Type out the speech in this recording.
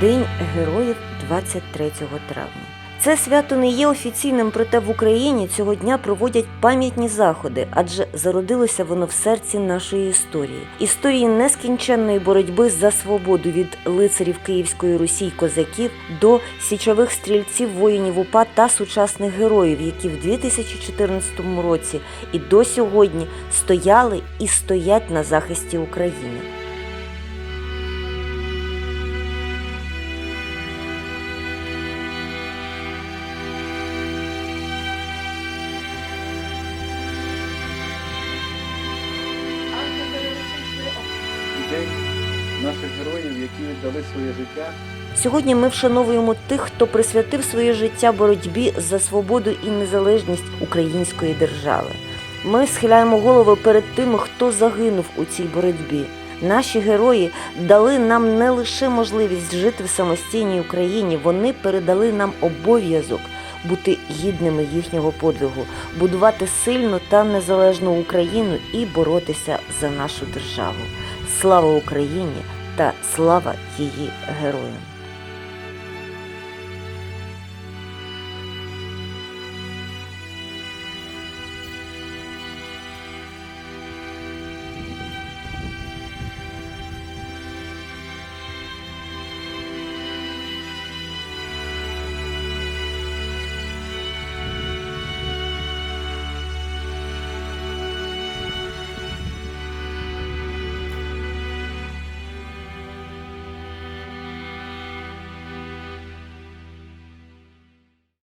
День Героїв 23 травня. Це свято не є офіційним, проте в Україні цього дня проводять пам'ятні заходи, адже зародилося воно в серці нашої історії. Історії нескінченної боротьби за свободу від лицарів Київської Русі й козаків до січових стрільців воїнів УПА та сучасних героїв, які в 2014 році і до сьогодні стояли і стоять на захисті України. День наших героїв, які віддали своє життя Сьогодні ми вшановуємо тих, хто присвятив своє життя боротьбі за свободу і незалежність української держави. Ми схиляємо голови перед тими, хто загинув у цій боротьбі. Наші герої дали нам не лише можливість жити в самостійній Україні, вони передали нам обов'язок бути гідними їхнього подвигу, будувати сильну та незалежну Україну і боротися за нашу державу. Слава Україні та слава її героям!